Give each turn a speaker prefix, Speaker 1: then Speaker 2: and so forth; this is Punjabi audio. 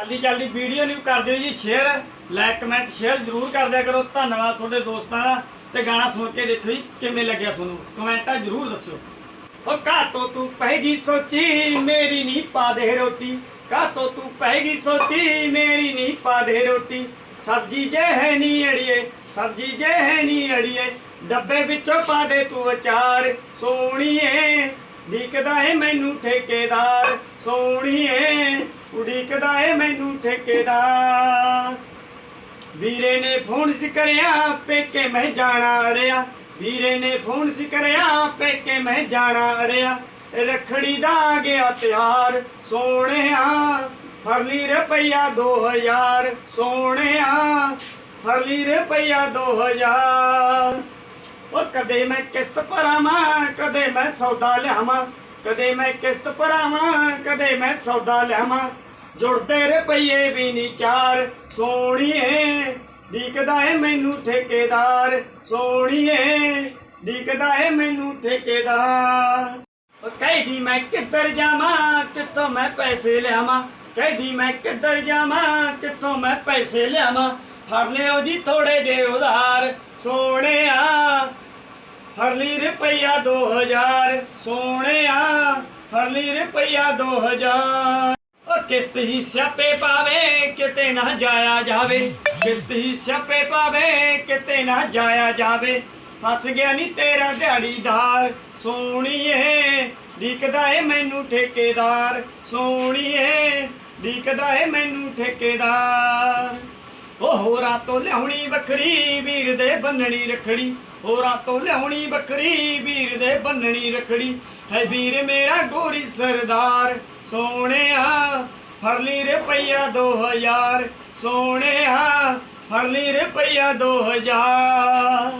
Speaker 1: ਜਲਦੀ ਜਲਦੀ ਵੀਡੀਓ ਨੂੰ ਕਰ ਦਿਓ ਜੀ ਸ਼ੇਅਰ ਲਾਈਕ ਕਮੈਂਟ ਸ਼ੇਅਰ ਜ਼ਰੂਰ ਕਰ ਦਿਆ ਕਰੋ। ਧੰਨਵਾਦ ਤੁਹਾਡੇ ਦੋਸਤਾਂ ਦਾ ਤੇ ਗਾਣਾ ਸੁਣ ਕੇ ਦੇਖੋ ਜੀ ਕਿਵੇਂ ਲੱਗਿਆ ਤੁਹਾਨੂੰ। ਕਮੈਂਟਾਂ ਜ਼ਰੂਰ ਦੱਸਿਓ। ਉਹ ਕਾਤੋਂ ਤੂੰ ਪਹਿਗੀ ਸੋਚੀ, ਮੇਰੀ ਨਹੀਂ ਪਾ ਦੇ ਰੋਟੀ। ਕਾਤੋਂ ਤੂੰ ਪਹਿਗੀ ਸੋਚੀ, ਮੇਰੀ ਨਹੀਂ ਪਾ ਦੇ ਰੋਟੀ। ਸਬਜੀ ਜੇ ਹੈ ਨਹੀਂ ਅੜੀਏ, ਸਬਜੀ ਜੇ ਹੈ ਨਹੀਂ ਅੜੀਏ, ਡੱਬੇ ਵਿੱਚੋਂ ਪਾ ਦੇ ਤੂੰ ਅਚਾਰ। ਸੋਹਣੀਏ, ਵਿਕਦਾ ਏ ਮੈਨੂੰ ਠੇਕੇਦਾਰ। ਸੋਹਣੀਏ ਉਡੀਕਦਾ ਏ ਮੈਨੂੰ ਠੇਕੇਦਾਰ। ਵੀਰੇ ਨੇ ਫੋਨ ਸੀ ਕਰਿਆ ਪੇਕੇ ਮੈਂ ਜਾਣਾ ਅੜਿਆ। ਵੀਰੇ ਨੇ ਫੋਨ ਸੀ ਕਰਿਆ ਪੇਕੇ ਮੈਂ ਜਾਣਾ ਅੜਿਆ। ਰਖੜੀ ਦਾ ਆ ਗਿਆ ਤਿਆਰ, ਸੋਹਣਿਆ। ਫੜ ਲਈ ਰੁਪਈਆ 2000 ਸੋਹਣਿਆ। ਫੜ ਲਈ ਰੁਪਈਆ 2000 ਉਹ ਕਦੇ ਮੈਂ ਕਿਸ਼ਤ ਭਰਾਵਾਂ, ਕਦੇ ਮੈਂ ਸੌਦਾ ਲਿਆਵਾਂ। ਕਦੇ ਮੈਂ ਕਿਸ਼ਤ ਭਰਾਵਾਂ, ਕਦੇ ਮੈਂ ਸੌਦਾ ਲਿਆਵਾਂ। ਜੁੜਦੇ ਰੁਪਈਏ ਵੀ ਨਹੀਂ ਚਾਰ। ਸੋਹਣੀਏ, ਡੀਕਦਾ ਏ ਮੈਨੂੰ ਠੇਕੇਦਾਰ। ਸੋਹਣੀਏ, ਡੀਕਦਾ ਏ ਮੈਨੂੰ ਠੇਕੇਦਾਰ। ਕਹਿਦੀ ਮੈਂ ਕਿੱਧਰ ਜਾਵਾਂ, ਕਿੱਥੋਂ ਮੈਂ ਪੈਸੇ ਲਿਆਵਾਂ? ਕਹਿਦੀ ਮੈਂ ਕਿੱਧਰ ਜਾਵਾਂ, ਕਿੱਥੋਂ ਮੈਂ ਪੈਸੇ ਲਿਆਵਾਂ? ਫੜ ਲਿਓ ਜੀ ਥੋੜੇ ਜੇ ਉਧਾਰ। ਸੋਹਣਿਆ, ਫੜ ਲਈ ਰੁਪਈਆ 2000 ਸੋਹਣਿਆ, ਫੜ ਲਈ ਰੁਪਈਆ 2000 ਉਹ ਕਿਸ਼ਤ ਹੀ ਸਿਆਪੇ ਪਾਵੇ, ਕਿਤੇ ਨਾ ਜਾਇਆ ਜਾਵੇ। ਕਿਸ਼ਤ ਹੀ ਸਿਆਪੇ ਪਾਵੇ, ਕਿਤੇ ਨਾ ਜਾਇਆ ਜਾਵੇ। ਫਸ ਗਿਆ ਨਹੀਂ ਤੇਰਾ ਦਿਹਾੜੀਦਾਰ, ਸੋਹਣੀਏ, ਡੀਕਦਾ ਏ ਮੈਨੂੰ ਠੇਕੇਦਾਰ। ਸੋਹਣੀਏ, ਡੀਕਦਾ ਏ ਮੈਨੂੰ ਠੇਕੇਦਾਰ। ਉਹ ਹੋਰਾਂ ਤੋਂ ਲਿਆਉਣੀ ਵੱਖਰੀ, ਵੀਰ ਦੇ ਬੰਨਣੀ ਰਖੜੀ। ਹੋਰਾਂ ਤੋਂ ਲਿਆਉਣੀ ਵੱਖਰੀ, ਵੀਰ ਦੇ ਬੰਨਣੀ ਰਖੜੀ। ਹੈ ਵੀਰ ਮੇਰਾ ਗੋਰੀ ਸਰਦਾਰ। ਸੋਹਣਿਆ, ਫੜ ਲਈ ਰੁਪਈਆ 2000 ਸੋਹਣਿਆ, ਫੜ ਲਈ ਰੁਪਈਆ 2000